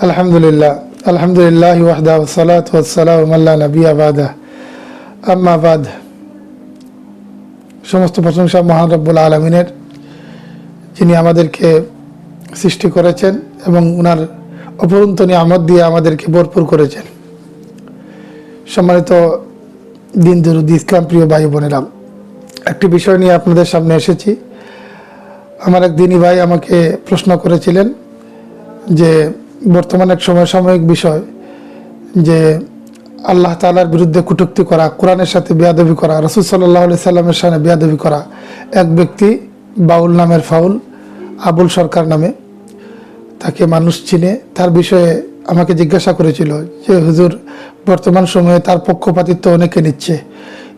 আলহামদুলিল্লাহ আলহামদুলিল্লাহ ওয়াহদা ওসালাত ওয়াসালাম আল্লাহ নবী আবাদা আম্মা বাদ সমস্ত প্রশংসা মহান আলমিনের, যিনি আমাদেরকে সৃষ্টি করেছেন এবং ওনার অপরন্ত নিয়ামত দিয়ে আমাদেরকে ভরপুর করেছেন। সম্মানিত দিন দরুদি ইসলাম প্রিয় ভাই বোনেরা, একটি বিষয় নিয়ে আপনাদের সামনে এসেছি। আমার এক দিনী ভাই আমাকে প্রশ্ন করেছিলেন যে বর্তমান এক সমসাময়িক বিষয় যে আল্লাহ তালার বিরুদ্ধে কটূক্তি করা, কোরআনের সাথে বেয়াদবি করা, রসুল সাল্লাহ আলি সাল্লামের সামনে বেয়াদবি করা, এক ব্যক্তি বাউল নামের ফাউল আবুল সরকার নামে তাকে মানুষ চিনে, তার বিষয়ে আমাকে জিজ্ঞাসা করেছিল যে, হুজুর, বর্তমান সময়ে তার পক্ষপাতিত্ব অনেকে নিচ্ছে।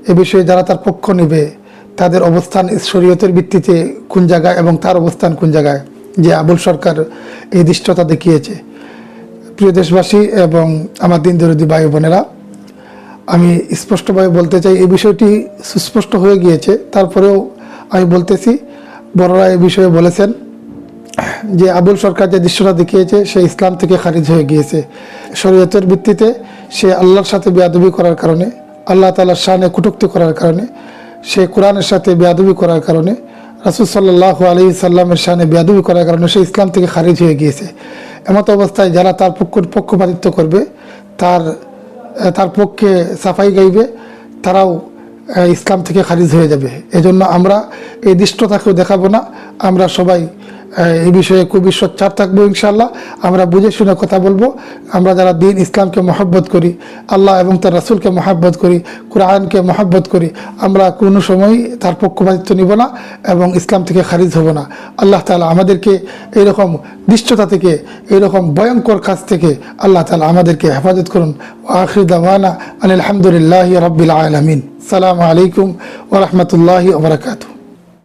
এ বিষয়ে যারা তার পক্ষ নেবে, তাদের অবস্থান শরীয়তের ভিত্তিতে কোন জায়গায় এবং তার অবস্থান কোন জায়গায়? যে আবুল সরকার এই দৃষ্টতা দেখিয়েছে। প্রিয় দেশবাসী এবং আমার দিন দরদি ভাই বোনেরা, আমি স্পষ্টভাবে বলতে চাই, এই বিষয়টি সুস্পষ্ট হয়ে গিয়েছে। তারপরেও আমি বলতেছি, বড়রা এই বিষয়ে বলেছেন যে আবুল সরকার যে দৃশ্যটা দেখিয়েছে, সে ইসলাম থেকে খারিজ হয়ে গিয়েছে। শরীয়তের ভিত্তিতে সে আল্লাহর সাথে বেয়াদবি করার কারণে, আল্লাহ তালার শানে কুটুক্তি করার কারণে, সে কোরআনের সাথে বেয়াদবি করার কারণে, রাসুল সাল্লাহ আলী সাল্লামের শানে বেয়াদবি করার কারণে সে ইসলাম থেকে খারিজ হয়ে গিয়েছে। এমত অবস্থায় যারা তার পক্ষ পক্ষপাতিত্ব করবে, তার তার পক্ষে সাফাই গাইবে, তারাও ইসলাম থেকে খারিজ হয়ে যাবে। এজন্য আমরা এই দৃষ্টতাকেও দেখাবো না। আমরা সবাই এই বিষয়ে খুবই সোচ্চার থাকব ইনশাল্লাহ আমরা বুঝে শুনে কথা বলব। আমরা যারা দিন ইসলামকে মহাব্বত করি, আল্লাহ এবং তার রাসুলকে মহাব্বত করি, কোরআনকে মহাব্বত করি, আমরা কোনো সময় তার পক্ষপাতিত্ব নিব না এবং ইসলাম থেকে খারিজ হব না। আল্লাহ তালা আমাদেরকে এইরকম দৃষ্টতা থেকে এইরকম ভয়ঙ্কর কাজ থেকে আল্লাহ তালা আমাদেরকে হেফাজত করুন। আখির দাওয়ানা আলহামদুলিল্লাহ রবিল আলমিন। সালামু আলাইকুম ওরহমতুল্লাহি ওবরাকাতু